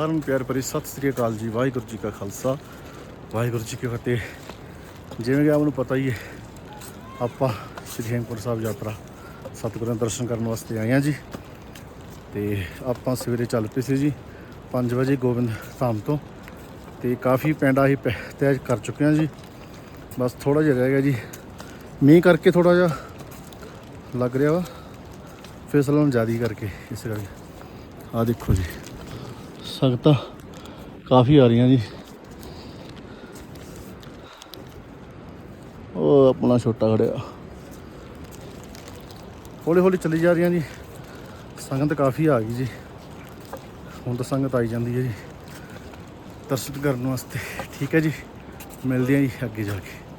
ਸਾਰਿਆਂ ਨੂੰ ਪਿਆਰ ਭਰੀ ਸਤਿ ਸ੍ਰੀ ਅਕਾਲ ਜੀ, ਵਾਹਿਗੁਰੂ ਜੀ ਕਾ ਖਾਲਸਾ। ਵਾਹਿਗੁਰੂ ਜੀ ਕੀ ਫਤਿਹ। ਜਿਵੇਂ ਕਿ ਆਪ ਨੂੰ ਪਤਾ ਹੀ ਹੈ, ਆਪਾਂ ਸ੍ਰੀ ਹੇਮਕੁੰਟ ਸਾਹਿਬ ਯਾਤਰਾ, ਸਤਿਗੁਰਾਂ ਦੇ ਦਰਸ਼ਨ ਕਰਨ ਵਾਸਤੇ ਆਏ ਹਾਂ ਜੀ। ਤੇ ਆਪਾਂ ਸਵੇਰੇ ਚੱਲ ਪਏ ਸੀ ਜੀ 5 ਵਜੇ ਗੋਬਿੰਦ ਧਾਮ ਤੋਂ। ਤੇ ਕਾਫੀ ਪਿੰਡ ਅਸੀਂ ਪ- ਤੈਅ ਕਰ ਚੁੱਕੇ ਹਾਂ ਜੀ। ਬਸ ਥੋੜਾ ਜਿਹਾ ਰਹਿ ਗਿਆ ਜੀ। ਮੀਂਹ ਕਰਕੇ ਥੋੜਾ ਜਿਹਾ ਲੱਗ ਰਿਹਾ ਵਾ। ਫਿਸਲਣ ਜ਼ਿਆਦੀ ਕਰਕੇ ਇਸ ਕਰਕੇ। ਆ ਦੇਖੋ ਜੀ। ਸੰਗਤਾਂ ਕਾਫੀ ਆ ਰਹੀਆਂ ਜੀ। ਉਹ ਆਪਣਾ ਛੋਟਾ ਖੜਿਆ। ਹੌਲੀ ਹੌਲੀ ਚੱਲੀ ਜਾ ਰਹੀਆਂ ਜੀ। ਸੰਗਤ ਕਾਫੀ ਆ ਗਈ ਜੀ। ਹੁਣ ਤਾਂ ਸੰਗਤ ਆਈ ਜਾਂਦੀ ਹੈ ਜੀ। ਦਰਸ਼ਨ ਕਰਨ ਵਾਸਤੇ। ਠੀਕ ਹੈ ਜੀ। ਮਿਲਦੇ ਹਾਂ ਜੀ ਅੱਗੇ ਜਾ ਕੇ।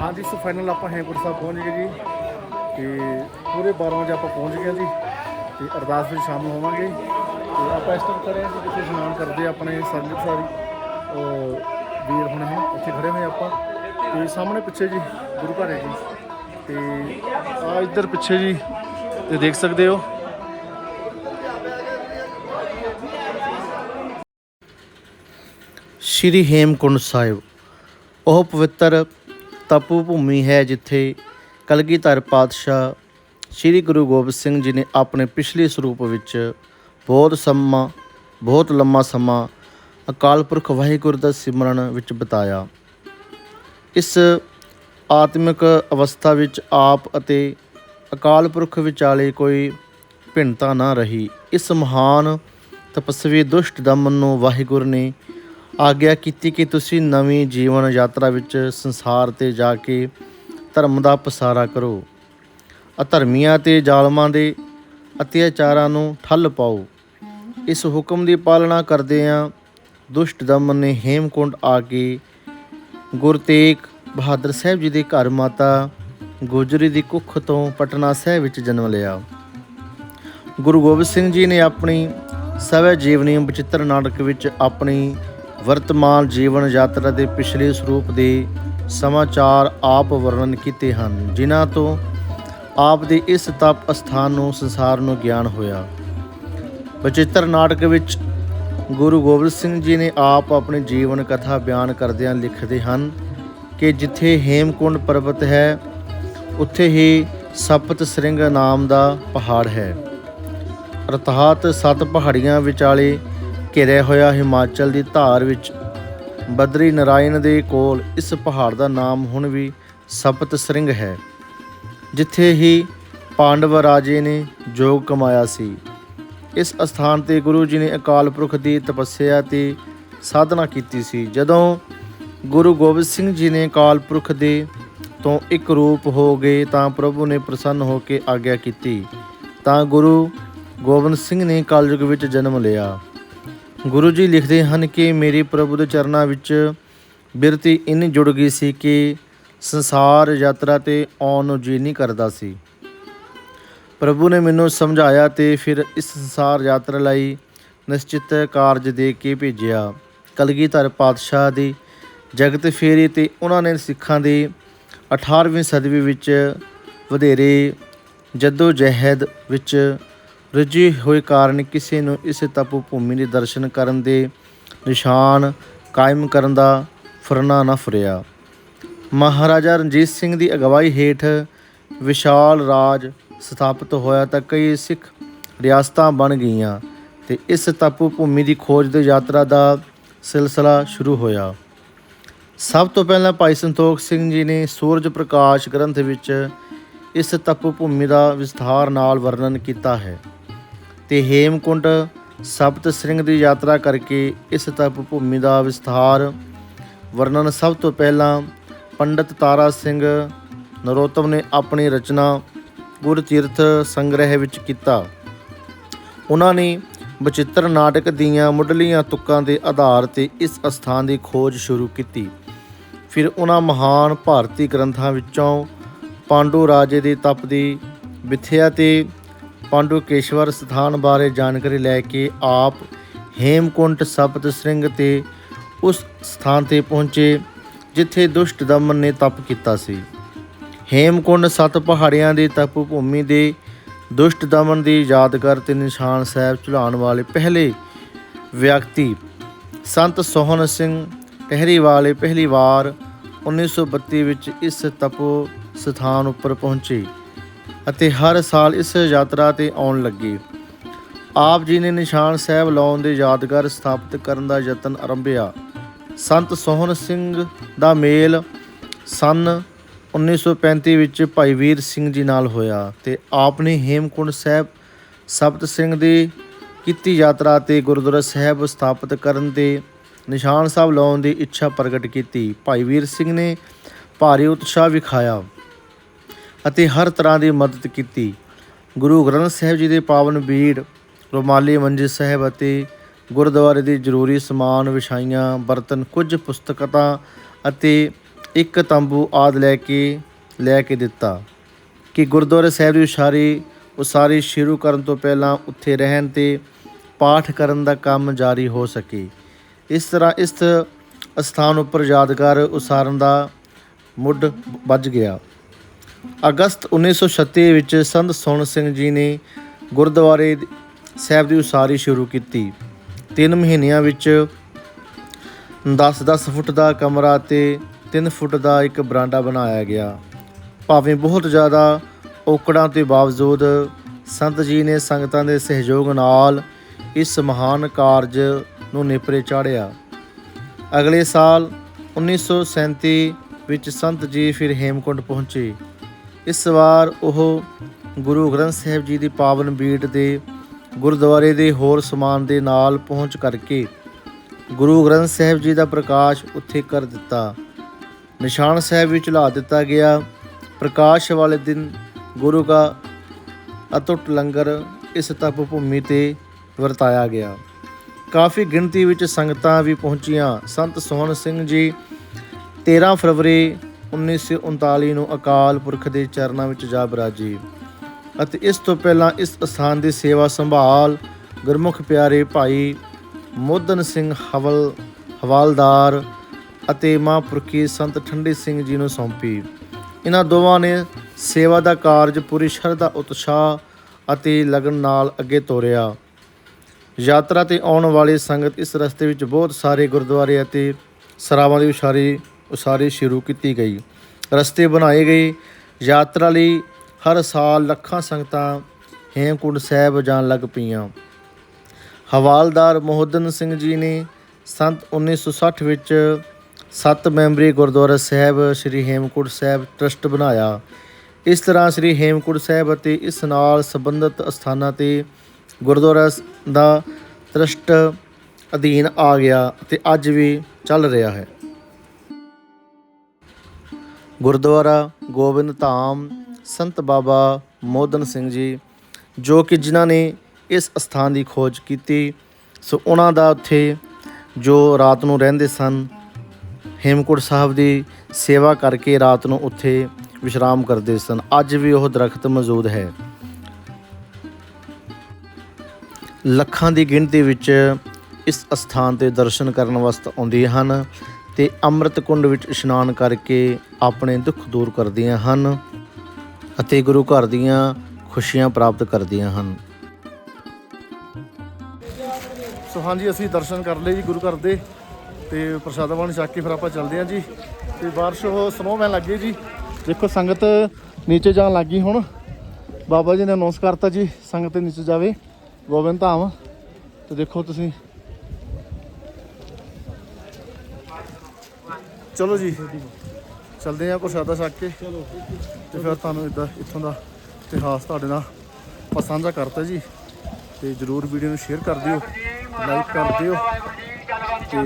ਹਾਂਜੀ ਸੋ ਫਾਈਨਲ ਆਪਾਂ ਹੈਮਕੁੰਟ ਸਾਹਿਬ ਪਹੁੰਚ ਗਏ ਜੀ। ਤੇ ਪੂਰੇ 12 ਵਜੇ ਆਪਾਂ ਪਹੁੰਚ ਗਏ ਜੀ। ਤੇ ਅਰਦਾਸ ਵਿੱਚ ਸ਼ਾਮਲ ਹੋਵਾਂਗੇ। ਤੇ ਆਪਾਂ ਇਸ ਤਰ੍ਹਾਂ ਖੜੇ ਹਾਂ ਜੀ, ਜਿੱਥੇ ਇਸ਼ਨਾਨ ਕਰਦੇ ਆਪਣੇ ਸੰਗਤ ਸਾਰੀ ਵੀਰ ਹੁਣ ਹੈ ਇੱਥੇ ਖੜੇ ਹੋਏ ਆਪਾਂ। ਤੇ ਸਾਹਮਣੇ ਪਿੱਛੇ ਜੀ, ਗੁਰੂ ਘਰ ਹੈ ਜੀ। ਤੇ ਆ ਇੱਧਰ ਪਿੱਛੇ ਜੀ, ਤੇ ਦੇਖ ਸਕਦੇ ਹੋ। ਸ਼੍ਰੀ ਹੇਮਕੁੰਡ ਸਾਹਿਬ। ਉਹ ਪਵਿੱਤਰ ਤਪੂ ਭੂਮੀ ਹੈ ਜਿੱਥੇ ਕਲਗੀਧਰ ਪਾਤਸ਼ਾਹ ਸ਼੍ਰੀ ਗੁਰੂ ਗੋਬਿੰਦ ਸਿੰਘ ਜੀ ਨੇ ਆਪਣੇ ਪਿਛਲੇ ਸਰੂਪ ਵਿੱਚ ਬਹੁਤ ਸਮਾਂ, ਬਹੁਤ ਲੰਮਾ ਸਮਾਂ ਅਕਾਲ ਪੁਰਖ ਵਾਹਿਗੁਰੂ ਦਾ ਸਿਮਰਨ ਵਿੱਚ ਬਿਤਾਇਆ। ਇਸ ਆਤਮਿਕ ਅਵਸਥਾ ਵਿੱਚ ਆਪ ਅਤੇ ਅਕਾਲ ਪੁਰਖ ਵਿਚਾਲੇ ਕੋਈ ਭਿੰਨਤਾ ਨਾ ਰਹੀ। ਇਸ ਮਹਾਨ ਤਪਸਵੀ ਦੁਸ਼ਟ ਦਮਨ ਨੂੰ ਵਾਹਿਗੁਰੂ ਨੇ ਆਗਿਆ ਕੀਤੀ ਕਿ ਤੁਸੀਂ ਨਵੀਂ ਜੀਵਨ ਯਾਤਰਾ ਵਿੱਚ ਸੰਸਾਰ ਤੇ ਜਾ ਕੇ ਧਰਮ ਦਾ ਪਸਾਰਾ ਕਰੋ। ਅਧਰਮੀਆਂ ਤੇ ਜ਼ਾਲਮਾਂ ਦੇ ਅਤਿਆਚਾਰਾਂ ਨੂੰ ਠੱਲ ਪਾਓ। ਇਸ ਹੁਕਮ ਦੀ ਪਾਲਣਾ ਕਰਦਿਆਂ ਦੁਸ਼ਟ ਦਮਨ ਨੇ ਹੇਮਕੁੰਡ ਆ ਕੇ ਗੁਰੂ ਤੇਗ ਬਹਾਦਰ ਸਾਹਿਬ ਜੀ ਦੇ ਘਰ ਮਾਤਾ ਗੁਜਰੀ ਦੀ ਕੁੱਖ ਤੋਂ ਪਟਨਾ ਸਾਹਿਬ ਵਿੱਚ ਜਨਮ ਲਿਆ। ਗੁਰੂ ਗੋਬਿੰਦ ਸਿੰਘ ਜੀ ਨੇ ਆਪਣੀ ਸਵੈ ਜੀਵਨੀ ਬਚਿੱਤਰ ਨਾਟਕ ਵਿੱਚ ਆਪਣੀ ਵਰਤਮਾਨ ਜੀਵਨ ਯਾਤਰਾ ਦੇ ਪਿਛਲੇ ਸਰੂਪ ਦੇ ਸਮਾਚਾਰ ਆਪ ਵਰਣਨ ਕੀਤੇ ਹਨ, ਜਿਨ੍ਹਾਂ ਤੋਂ ਆਪ ਦੇ ਇਸ ਤਪ ਅਸਥਾਨ ਨੂੰ, ਸੰਸਾਰ ਨੂੰ ਗਿਆਨ ਹੋਇਆ। ਬਚਿੱਤਰ ਨਾਟਕ ਵਿੱਚ ਗੁਰੂ ਗੋਬਿੰਦ ਸਿੰਘ ਜੀ ਨੇ ਆਪ ਆਪਣੀ ਜੀਵਨ ਕਥਾ ਬਿਆਨ ਕਰਦਿਆਂ ਲਿਖਦੇ ਹਨ ਕਿ ਜਿੱਥੇ ਹੇਮਕੁੰਡ ਪਰਬਤ ਹੈ, ਉੱਥੇ ਹੀ ਸਪਤ ਸਿੰਘ ਨਾਮ ਦਾ ਪਹਾੜ ਹੈ। ਅਰਥਾਤ ਸੱਤ ਪਹਾੜੀਆਂ ਵਿਚਾਲੇ ਘਿਰਿਆ ਹੋਇਆ ਹਿਮਾਚਲ ਦੀ ਧਾਰ ਵਿੱਚ ਬਦਰੀ ਨਾਰਾਇਣ ਦੇ ਕੋਲ ਇਸ ਪਹਾੜ ਦਾ ਨਾਮ ਹੁਣ ਵੀ ਸਪਤ ਸ੍ਰਿੰਗ ਹੈ, ਜਿੱਥੇ ਹੀ ਪਾਂਡਵ ਰਾਜੇ ਨੇ ਜੋਗ ਕਮਾਇਆ ਸੀ। ਇਸ ਅਸਥਾਨ ਤੇ ਗੁਰੂ ਜੀ ਨੇ ਅਕਾਲ ਪੁਰਖ ਦੀ ਤਪੱਸਿਆ ਤੇ ਸਾਧਨਾ ਕੀਤੀ ਸੀ। ਜਦੋਂ ਗੁਰੂ ਗੋਬਿੰਦ ਸਿੰਘ ਜੀ ਨੇ ਅਕਾਲ ਪੁਰਖ ਦੇ ਤੋਂ ਇੱਕ ਰੂਪ ਹੋ ਗਏ ਤਾਂ ਪ੍ਰਭੂ ਨੇ ਪ੍ਰਸੰਨ ਹੋ ਕੇ ਆਗਿਆ ਕੀਤੀ। ਤਾਂ ਗੁਰੂ ਗੋਬਿੰਦ ਸਿੰਘ ਨੇ ਕਲਯੁਗ ਵਿੱਚ ਜਨਮ ਲਿਆ। ਗੁਰੂ ਜੀ ਲਿਖਦੇ ਹਨ ਕਿ ਮੇਰੀ ਪ੍ਰਭੂ ਦੇ ਚਰਨਾਂ ਵਿੱਚ ਬਿਰਤੀ ਇੰਨੀ ਜੁੜ ਗਈ ਸੀ ਕਿ ਸੰਸਾਰ ਯਾਤਰਾ ਤੇ ਆਉਣ ਨੂੰ ਜੀ ਨਹੀਂ ਕਰਦਾ ਸੀ। ਪ੍ਰਭੂ ਨੇ ਮੈਨੂੰ ਸਮਝਾਇਆ ਤੇ ਫਿਰ ਇਸ ਸੰਸਾਰ ਯਾਤਰਾ ਲਈ ਨਿਸ਼ਚਿਤ ਕਾਰਜ ਦੇ ਕੇ ਭੇਜਿਆ। ਕਲਗੀਧਰ ਪਾਤਸ਼ਾਹ ਦੀ ਜਗਤ ਫੇਰੀ ਤੇ ਉਹਨਾਂ ਨੇ ਸਿੱਖਾਂ ਦੀ 18ਵੀਂ ਸਦੀ ਵਿੱਚ ਵਧੇਰੇ ਜੱਦੋ ਜਹਿਦ ਵਿੱਚ ਰੁੱਝੇ ਹੋਏ ਕਾਰਨ ਕਿਸੇ ਨੂੰ ਇਸ ਤਪੋ ਭੂਮੀ ਦੇ ਦਰਸ਼ਨ ਕਰਨ ਦੇ ਨਿਸ਼ਾਨ ਕਾਇਮ ਕਰਨ ਦਾ ਫਰਨਾ ਨਾ ਫੁਰਿਆ। ਮਹਾਰਾਜਾ ਰਣਜੀਤ ਸਿੰਘ ਦੀ ਅਗਵਾਈ ਹੇਠ ਵਿਸ਼ਾਲ ਰਾਜ ਸਥਾਪਿਤ ਹੋਇਆ ਤਾਂ ਕਈ ਸਿੱਖ ਰਿਆਸਤਾਂ ਬਣ ਗਈਆਂ ਤੇ ਇਸ ਤਪੂ ਭੂਮੀ ਦੀ ਖੋਜ ਦੀ ਯਾਤਰਾ ਦਾ ਸਿਲਸਿਲਾ ਸ਼ੁਰੂ ਹੋਇਆ। ਸਭ ਤੋਂ ਪਹਿਲਾਂ ਭਾਈ ਸੰਤੋਖ ਸਿੰਘ ਜੀ ਨੇ ਸੂਰਜ ਪ੍ਰਕਾਸ਼ ਗ੍ਰੰਥ ਵਿੱਚ ਇਸ ਤਪੂ ਭੂਮੀ ਦਾ ਵਿਸਥਾਰ ਨਾਲ ਵਰਣਨ ਕੀਤਾ ਹੈ। ਤੇ ਹੇਮਕੁੰਡ ਸਪਤ ਸਿੰਘ ਦੀ ਯਾਤਰਾ ਕਰਕੇ ਇਸ ਤਪ ਭੂਮੀ ਦਾ ਵਿਸਥਾਰ ਵਰਣਨ ਸਭ ਤੋਂ ਪਹਿਲਾਂ ਪੰਡਤ ਤਾਰਾ ਸਿੰਘ ਨਰੋਤਮ ਨੇ ਆਪਣੀ ਰਚਨਾ ਗੁਰਤੀਰਥ ਸੰਗ੍ਰਹਿ ਵਿੱਚ ਕੀਤਾ। ਉਹਨਾਂ ਨੇ ਬਚਿੱਤਰ ਨਾਟਕ ਦੀਆਂ ਮੁੱਢਲੀਆਂ ਤੁਕਾਂ ਦੇ ਆਧਾਰ ਤੇ ਇਸ ਅਸਥਾਨ ਦੀ ਖੋਜ ਸ਼ੁਰੂ ਕੀਤੀ। ਫਿਰ ਉਹਨਾਂ ਮਹਾਨ ਭਾਰਤੀ ਗ੍ਰੰਥਾਂ ਵਿੱਚੋਂ ਪਾਂਡੂ ਰਾਜੇ ਦੇ ਤਪ ਦੀ ਵਿਥਿਆ ਤੇ ਪਾਂਡੂਕੇਸ਼ਵਰ ਸਥਾਨ ਬਾਰੇ ਜਾਣਕਾਰੀ ਲੈ ਕੇ ਆਪ ਹੇਮਕੁੰਟ ਸਪਤ ਸਿੰਘ ਤੇ ਉਸ ਸਥਾਨ ਤੇ ਪਹੁੰਚੇ, ਜਿੱਥੇ ਦੁਸ਼ਟ ਦਮਨ ਨੇ ਤਪ ਕੀਤਾ ਸੀ। ਹੇਮਕੁੰਡ ਸੱਤ ਪਹਾੜੀਆਂ ਦੀ ਤਪ ਭੂਮੀ ਦੇ ਦੁਸ਼ਟ ਦਮਨ ਦੀ ਯਾਦਗਾਰ ਤੇ ਨਿਸ਼ਾਨ ਸਾਹਿਬ ਚੜਾਉਣ ਵਾਲੇ ਪਹਿਲੇ ਵਿਅਕਤੀ ਸੰਤ ਸੋਹਣ ਸਿੰਘ ਟਹਿਰੀ ਵਾਲੇ ਪਹਿਲੀ ਵਾਰ 1932 ਵਿੱਚ ਇਸ ਤਪੋ ਸਥਾਨ ਉੱਪਰ ਪਹੁੰਚੇ। ਅਤੇ ਹਰ ਸਾਲ ਇਸ ਯਾਤਰਾ ਤੇ ਆਉਣ ਲੱਗੇ। ਆਪ ਜੀ ਨੇ ਨਿਸ਼ਾਨ ਸਾਹਿਬ ਲਾਉਣ ਦੇ ਯਾਦਗਾਰ ਸਥਾਪਿਤ ਕਰਨ ਦਾ ਯਤਨ ਆਰੰਭਿਆ। ਸੰਤ ਸੋਹਣ ਸਿੰਘ ਦਾ ਮੇਲ ਸਨ 1935 ਵਿੱਚ ਭਾਈ ਵੀਰ ਸਿੰਘ ਜੀ ਨਾਲ ਹੋਇਆ ਤੇ ਆਪ ਨੇ ਹੇਮਕੁੰਡ ਸਾਹਿਬ ਸਬਤ ਸਿੰਘ ਦੀ ਕੀਤੀ ਯਾਤਰਾ ਤੇ ਗੁਰਦੁਆਰਾ ਸਾਹਿਬ ਸਥਾਪਿਤ ਕਰਨ ਤੇ ਨਿਸ਼ਾਨ ਸਾਹਿਬ ਲਾਉਣ ਦੀ ਇੱਛਾ ਪ੍ਰਗਟ ਕੀਤੀ। ਭਾਈ ਵੀਰ ਸਿੰਘ ਨੇ ਭਾਰੀ ਉਤਸ਼ਾਹ ਵਿਖਾਇਆ। ਅਤੇ ਹਰ ਤਰ੍ਹਾਂ ਦੀ ਮਦਦ ਕੀਤੀ। ਗੁਰੂ ਗ੍ਰੰਥ ਸਾਹਿਬ ਜੀ ਦੇ ਪਾਵਨ ਬੀੜ, ਰੁਮਾਲੀ ਮੰਜੀ ਸਾਹਿਬ ਅਤੇ ਗੁਰਦੁਆਰੇ ਦੀ ਜ਼ਰੂਰੀ ਸਮਾਨ ਵਿਛਾਈਆਂ, ਬਰਤਨ, ਕੁਝ ਪੁਸਤਕਾਂ ਅਤੇ ਇੱਕ ਤੰਬੂ ਆਦ ਲੈ ਕੇ ਲੈ ਕੇ ਦਿੱਤਾ। ਕਿ ਗੁਰਦੁਆਰੇ ਸਾਹਿਬ ਦੀ ਉਸਾਰੀ ਉਸਾਰੀ ਸ਼ੁਰੂ ਕਰਨ ਤੋਂ ਪਹਿਲਾਂ ਉੱਥੇ ਰਹਿਣ ਤੇ ਪਾਠ ਕਰਨ ਦਾ ਕੰਮ ਜਾਰੀ ਹੋ ਸਕੇ। ਇਸ ਤਰ੍ਹਾਂ ਇਸ ਸਥਾਨ ਉੱਪਰ ਯਾਦਗਾਰ ਉਸਾਰਨ ਦਾ ਮੁੱਢ ਵੱਜ ਗਿਆ। ਅਗਸਤ 1936 ਵਿੱਚ ਸੰਤ ਸੋਹਣ ਸਿੰਘ ਜੀ ਨੇ ਗੁਰਦੁਆਰੇ ਸਾਹਿਬ ਦੀ ਉਸਾਰੀ ਸ਼ੁਰੂ ਕੀਤੀ। ਤਿੰਨ ਮਹੀਨਿਆਂ ਵਿੱਚ 10-10 ਫੁੱਟ ਦਾ ਕਮਰਾ ਤੇ 3 ਫੁੱਟ ਦਾ ਇੱਕ ਬਰਾਂਡਾ ਬਣਾਇਆ ਗਿਆ। ਭਾਵੇਂ ਬਹੁਤ ਜ਼ਿਆਦਾ ਔਕੜਾਂ ਦੇ ਬਾਵਜੂਦ ਸੰਤ ਜੀ ਨੇ ਸੰਗਤਾਂ ਦੇ ਸਹਿਯੋਗ ਨਾਲ ਇਸ ਮਹਾਨ ਕਾਰਜ ਨੂੰ ਨੇਪਰੇ ਚਾੜਿਆ ਅਗਲੇ ਸਾਲ 1937 ਵਿੱਚ ਸੰਤ ਜੀ ਫਿਰ ਹੇਮਕੁੰਟ ਪਹੁੰਚੇ। ਇਸ ਵਾਰ ਉਹ ਗੁਰੂ ਗ੍ਰੰਥ ਸਾਹਿਬ ਜੀ ਦੀ ਪਾਵਨ ਬੀੜ ਦੇ ਗੁਰਦੁਆਰੇ ਦੇ ਹੋਰ ਸਮਾਨ ਦੇ ਨਾਲ ਪਹੁੰਚ ਕਰਕੇ ਗੁਰੂ ਗ੍ਰੰਥ ਸਾਹਿਬ ਜੀ ਦਾ ਪ੍ਰਕਾਸ਼ ਉੱਥੇ ਕਰ ਦਿੱਤਾ। ਨਿਸ਼ਾਨ ਸਾਹਿਬ ਵਿੱਚ ਲਾ ਦਿੱਤਾ ਗਿਆ। ਪ੍ਰਕਾਸ਼ ਵਾਲੇ ਦਿਨ ਗੁਰੂ ਦਾ ਅਤੁੱਟ ਲੰਗਰ ਇਸ ਤਪ ਭੂਮੀ ਤੇ ਵਰਤਾਇਆ ਗਿਆ। ਕਾਫੀ ਗਿਣਤੀ ਵਿੱਚ ਸੰਗਤਾਂ ਵੀ ਪਹੁੰਚੀਆਂ। ਸੰਤ ਸੋਹਣ ਸਿੰਘ ਜੀ 13 ਫਰਵਰੀ 1939 ਨੂੰ ਅਕਾਲ ਪੁਰਖ ਦੇ ਚਰਨਾਂ ਵਿੱਚ ਜਾ ਬਰਾਜੇ ਅਤੇ ਇਸ ਤੋਂ ਪਹਿਲਾਂ ਇਸ ਅਸਥਾਨ ਦੀ ਸੇਵਾ ਸੰਭਾਲ ਗੁਰਮੁਖ ਪਿਆਰੇ ਭਾਈ ਮੋਦਨ ਸਿੰਘ ਹਵਲ, ਹਵਾਲਦਾਰ ਅਤੇ ਮਹਾਂਪੁਰਖੀ ਸੰਤ ਠੰਡੇ ਸਿੰਘ ਜੀ ਨੂੰ ਸੌਂਪੀ। ਇਹਨਾਂ ਦੋਵਾਂ ਨੇ ਸੇਵਾ ਦਾ ਕਾਰਜ ਪੂਰੀ ਸ਼ਰਧਾ, ਉਤਸ਼ਾਹ ਅਤੇ ਲਗਨ ਨਾਲ ਅੱਗੇ ਤੋਰਿਆ। ਯਾਤਰਾ ਤੇ ਆਉਣ ਵਾਲੀ ਸੰਗਤ ਇਸ ਰਸਤੇ ਵਿੱਚ ਬਹੁਤ ਸਾਰੇ ਗੁਰਦੁਆਰੇ ਅਤੇ ਸਰਾਵਾਂ ਦੀ ਉਸਾਰੀ ਉਸਾਰੀ ਸ਼ੁਰੂ ਕੀਤੀ ਗਈ। ਰਸਤੇ ਬਣਾਏ ਗਏ। ਯਾਤਰਾ ਲਈ ਹਰ ਸਾਲ ਲੱਖਾਂ ਸੰਗਤਾਂ ਹੇਮਕੁੰਡ ਸਾਹਿਬ ਜਾਣ ਲੱਗ ਪਈਆਂ। ਹਵਾਲਦਾਰ ਮੋਹਦਨ ਸਿੰਘ ਜੀ ਨੇ ਸੰਤ 1960 ਵਿੱਚ ਸੱਤ ਮੈਂਬਰੀ ਗੁਰਦੁਆਰਾ ਸਾਹਿਬ ਸ੍ਰੀ ਹੇਮਕੁੰਟ ਸਾਹਿਬ ਟਰਸਟ ਬਣਾਇਆ। ਇਸ ਤਰ੍ਹਾਂ ਸ੍ਰੀ ਹੇਮਕੁੰਟ ਸਾਹਿਬ ਅਤੇ ਇਸ ਨਾਲ ਸੰਬੰਧਿਤ ਸਥਾਨਾਂ ਤੇ ਗੁਰਦੁਆਰਾ ਦਾ ਟਰਸਟ ਅਧੀਨ ਆ ਗਿਆ ਤੇ ਅੱਜ ਵੀ ਚੱਲ ਰਿਹਾ ਹੈ। ਗੁਰਦੁਆਰਾ ਗੋਬਿੰਦ ਧਾਮ, ਸੰਤ ਬਾਬਾ ਮੋਦਨ ਸਿੰਘ ਜੀ, ਜੋ ਕਿ ਜਿਨ੍ਹਾਂ ਨੇ ਇਸ ਸਥਾਨ ਦੀ ਖੋਜ ਕੀਤੀ, ਸੋ ਉਹਨਾਂ ਦਾ ਉੱਥੇ ਜੋ ਰਾਤ ਨੂੰ ਰਹਿੰਦੇ ਸਨ, ਹੇਮਕੁੰਟ ਸਾਹਿਬ ਦੀ ਸੇਵਾ ਕਰਕੇ ਰਾਤ ਨੂੰ ਉੱਥੇ ਵਿਸ਼ਰਾਮ ਕਰਦੇ ਸਨ। ਅੱਜ ਵੀ ਉਹ ਦਰਖਤ ਮੌਜੂਦ ਹੈ। ਲੱਖਾਂ ਦੀ ਗਿਣਤੀ ਵਿੱਚ ਇਸ ਅਸਥਾਨ ਤੇ ਦਰਸ਼ਨ ਕਰਨ ਵਾਸਤੇ ਆਉਂਦੀਆਂ ਹਨ। ਤੇ ਅੰਮ੍ਰਿਤ ਕੁੰਡ ਵਿੱਚ ਇਸ਼ਨਾਨ ਕਰਕੇ ਆਪਣੇ ਦੁੱਖ ਦੂਰ ਕਰਦੀਆਂ ਹਨ ਅਤੇ ਗੁਰੂ ਘਰ ਦੀਆਂ ਖੁਸ਼ੀਆਂ ਪ੍ਰਾਪਤ ਕਰਦੀਆਂ ਹਨ। ਸੋ ਹਾਂਜੀ, ਅਸੀਂ ਦਰਸ਼ਨ ਕਰ ਲਏ ਜੀ ਗੁਰੂ ਘਰ ਦੇ ਤੇ ਪ੍ਰਸ਼ਾਦਾ ਪਾਣੀ ਛਕ ਕੇ ਫਿਰ ਆਪਾਂ ਚੱਲਦੇ ਹਾਂ ਜੀ। ਤੇ ਬਾਰਿਸ਼ ਉਹ ਸਨੋਮੈਨ ਲੱਗੇ ਜੀ। ਦੇਖੋ ਸੰਗਤ ਨੀਚੇ ਜਾਣ ਲੱਗੀ ਹੁਣ। ਬਾਬਾ ਜੀ ਨੇ ਅਨਾਉਂਸ ਕਰਤਾ ਜੀ, ਸੰਗਤ ਨੀਚੇ ਜਾਵੇ। ਗੋਬਿੰਦ ਧਾਮ। ਤੇ ਦੇਖੋ ਤੁਸੀਂ ਚਲੋ ਜੀ। ਚਲਦੇ ਆ ਪ੍ਰਸ਼ਾਦਾ ਛੱਕ ਕੇ। ਚਲੋ ਤੇ ਫਿਰ ਤੁਹਾਨੂੰ ਇਦਾਂ ਇੱਥੋਂ ਦਾ ਇਤਿਹਾਸ ਤੁਹਾਡੇ ਨਾਲ ਆਪਾਂ ਸਾਂਝਾ ਕਰਤਾ ਜੀ। ਤੇ ਜਰੂਰ ਵੀਡੀਓ ਨੂੰ ਸ਼ੇਅਰ ਕਰ ਦਿਓ, ਲਾਈਕ ਕਰ ਦਿਓ। ਤੇ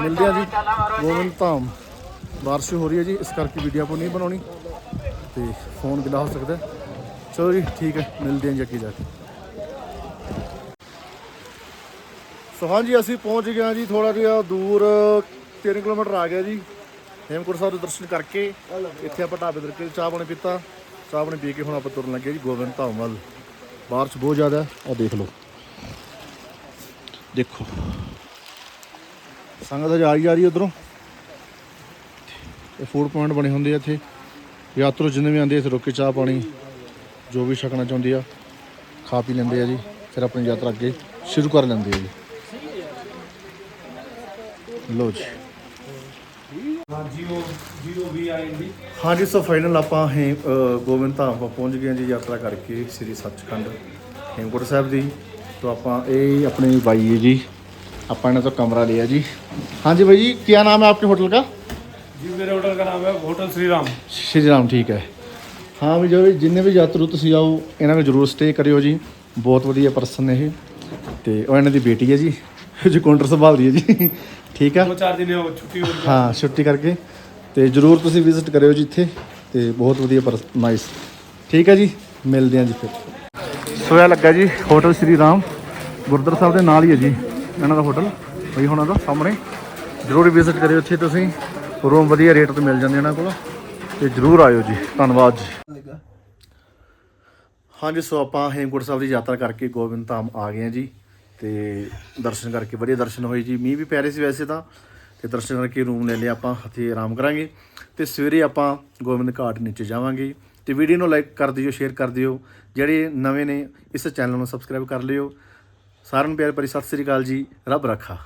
ਮਿਲਦੇ ਆ ਜੀ। ਗੋਬਿੰਦ ਧਾਮ ਬਾਰਿਸ਼ ਹੋ ਰਹੀ ਹੈ ਜੀ, ਇਸ ਕਰਕੇ ਵੀਡੀਓ ਆਪਾਂ ਨਹੀਂ ਬਣਾਉਣੀ। ਤੇ ਫੋਨ ਗਿਲਾ ਹੋ ਸਕਦਾ। ਚਲੋ ਜੀ, ਠੀਕ ਹੈ। ਮਿਲਦੇ ਹਾਂ ਜੀ ਅੱਗੇ ਜਾ ਕੇ। ਸੋ ਹਾਂਜੀ, ਅਸੀਂ ਪਹੁੰਚ ਗਏ ਹਾਂ ਜੀ ਥੋੜਾ ਜਿਹਾ ਦੂਰ 3 ਕਿਲੋਮੀਟਰ ਆ ਗਿਆ ਜੀ। ਹੇਮਕੁੰਟ ਸਾਹਿਬ ਦੇ ਦਰਸ਼ਨ ਕਰਕੇ ਇੱਥੇ ਆਪਾਂ ਢਾਬੇ ਤੇ ਕੇ ਚਾਹ ਪਾਣੀ ਪੀਤਾ। ਚਾਹ ਪਾਣੀ ਪੀ ਕੇ ਹੁਣ ਆਪਾਂ ਤੁਰਨ ਲੱਗੇ ਜੀ ਗੋਬਿੰਦ ਧਾਮ ਵੱਲ। ਬਾਰਿਸ਼ ਬਹੁਤ ਜ਼ਿਆਦਾ ਹੈ। ਦੇਖ ਲਓ। ਦੇਖੋ। ਸੰਗਤ ਹਜੇ ਆ ਹੀ ਜਾ ਰਹੀ ਉਧਰੋਂ। ਇਹ ਫੂਡ ਪੁਆਇੰਟ ਬਣੇ ਹੁੰਦੇ ਆ ਇੱਥੇ। ਯਾਤਰੂ ਜਿੰਨੇ ਵੀ ਆਉਂਦੇ ਇੱਥੇ ਰੁਕ ਕੇ ਚਾਹ ਪਾਣੀ, ਜੋ ਵੀ ਛਕਣਾ ਚਾਹੁੰਦੇ ਆ, ਖਾ ਪੀ ਲੈਂਦੇ ਆ ਜੀ। ਫਿਰ ਆਪਣੀ ਯਾਤਰਾ ਅੱਗੇ ਸ਼ੁਰੂ ਕਰ ਲੈਂਦੇ ਆ ਜੀ। ਲੋ ਜੀ। ਹਾਂਜੀ ਸੋ ਫਾਈਨਲ ਆਪਾਂ ਹੈ ਗੋਬਿੰਦ ਧਾਮ ਆਪਾਂ ਪਹੁੰਚ ਗਏ ਹਾਂ ਜੀ ਯਾਤਰਾ ਕਰਕੇ ਸ੍ਰੀ ਸੱਚਖੰਡ ਹੇਮਕੁੰਟ ਸਾਹਿਬ ਦੀ ਤੋਂ ਆਪਾਂ ਇਹ ਆਪਣੇ ਬਾਈ ਹੈ ਜੀ ਆਪਾਂ ਇਹਨਾਂ ਤੋਂ ਕਮਰਾ ਲਿਆ ਜੀ ਹਾਂਜੀ भाई जी क्या नाम है आपके होटल का जी मेरे होटल का नाम है होटल श्री राम ਸ਼੍ਰੀ ਰਾਮ ਠੀਕ ਹੈ ਹਾਂ ਵੀ ਜੋ ਵੀ ਜਿੰਨੇ ਵੀ ਯਾਤਰੂ ਤੁਸੀਂ ਆਓ ਇਹਨਾਂ ਨੂੰ ਜਰੂਰ ਸਟੇ ਕਰਿਓ ਜੀ ਬਹੁਤ ਵਧੀਆ ਪਰਸਨ ਨੇ ਇਹ ਤੇ ਉਹ ਇਹਨਾਂ ਦੀ ਬੇਟੀ ਹੈ ਜੀ ਜੋ ਕਾਊਂਟਰ ਸੰਭਾਲਦੀ ਹੈ ਜੀ ਠੀਕ ਆ दो चार दिन हो छुट्टी हो गई ਹਾਂ ਛੁੱਟੀ ਕਰਕੇ ਤੇ ਜਰੂਰ ਤੁਸੀਂ ਵਿਜ਼ਿਟ ਕਰਿਓ ਜੀ ਇੱਥੇ ਤੇ ਬਹੁਤ ਵਧੀਆ ਪਰ ਨਾਈਸ ਠੀਕ ਹੈ ਜੀ, ਮਿਲਦੇ ਹਾਂ ਜੀ ਫਿਰ। ਸੋਇਆ ਲੱਗਾ ਜੀ ਹੋਟਲ ਸ੍ਰੀ ਰਾਮ। ਗੁਰਦੁਆਰਾ ਸਾਹਿਬ ਦੇ ਨਾਲ ਹੀ ਹੈ ਜੀ, ਇਹਨਾਂ ਦਾ ਹੋਟਲ ਬਈ ਹੁਣਾਂ ਦਾ ਸਾਹਮਣੇ। ਜਰੂਰ ਵਿਜ਼ਿਟ ਕਰਿਓ ਇੱਥੇ ਤੁਸੀਂ। ਰੂਮ ਵਧੀਆ ਰੇਟ ਤੇ ਮਿਲ ਜਾਂਦੇ ਇਹਨਾਂ ਕੋਲ। ਤੇ ਜਰੂਰ ਆਇਓ ਜੀ। ਧੰਨਵਾਦ ਜੀ। ਹਾਂਜੀ, ਸੋ ਆਪਾਂ ਹੇਮਕੁੰਟ ਸਾਹਿਬ ਦੀ ਯਾਤਰਾ ਕਰਕੇ ਗੋਬਿੰਦ ਧਾਮ ਆ ਗਏ ਹਾਂ ਜੀ। ਤੇ ਦਰਸ਼ਨ ਕਰਕੇ, ਵਧੀਆ ਦਰਸ਼ਨ ਹੋਏ ਜੀ। ਮੀਂਹ ਵੀ ਪੈ ਰਿਹਾ ਸੀ ਵੈਸੇ ਤਾਂ। ਤੇ ਦਰਸ਼ਨ ਕਰਕੇ ਰੂਮ ਲੈ ਲਿਆ ਆਪਾਂ ਇੱਥੇ ਆਰਾਮ ਕਰਾਂਗੇ ਤੇ ਸਵੇਰੇ ਆਪਾਂ ਗੋਬਿੰਦ ਘਾਟ ਨੀਚੇ ਜਾਵਾਂਗੇ ਤੇ ਵੀਡੀਓ ਨੂੰ ਲਾਈਕ ਕਰ ਦਿਓ, ਸ਼ੇਅਰ ਕਰ ਦਿਓ, ਜਿਹੜੇ ਨਵੇਂ ਨੇ ਇਸ ਚੈਨਲ ਨੂੰ ਸਬਸਕ੍ਰਾਈਬ ਕਰ ਲਿਓ। ਸਾਰਿਆਂ ਨੂੰ ਪਿਆਰ ਭਰੀ ਸਤਿ ਸ੍ਰੀ ਅਕਾਲ ਜੀ, ਰੱਬ ਰੱਖਾ।